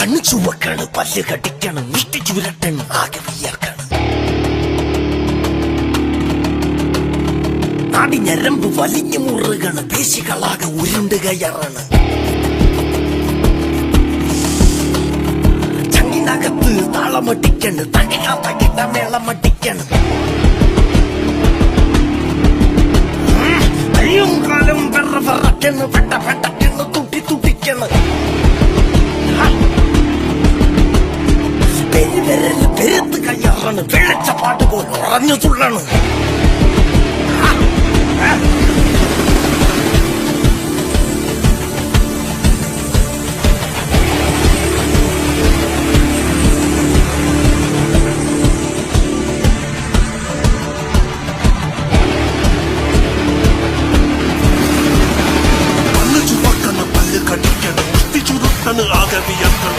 കണ്ണു ചുവക്കാണ് പല്ല് കടിക്കണം നീട്ടി ചുരട്ടണ് ആകെ വിയർക്കാണ്. നാടി ഞരമ്പ് വലിഞ്ഞു മുറുകണ് പേശികളാകെ ഉരുണ്ട് കയറാണ്. ചങ്ങിനകത്ത് താളമട്ടിക്കണ് തകിട തകിട മേളമട്ടിക്കണ് കയ്യും കാലും വെറ വെറക്കണ് പെട്ട പെട്ടക്കണ് തുട്ടി തുട്ടിക്കണ്. പേര് വിരൽ പെരുത്ത് കയ്യാറാണ് വെള്ളച്ച പാട്ട് പോലെ ഉറഞ്ഞു തുള്ളാണ് കടിക്കണം ആകെ വിയക്കണം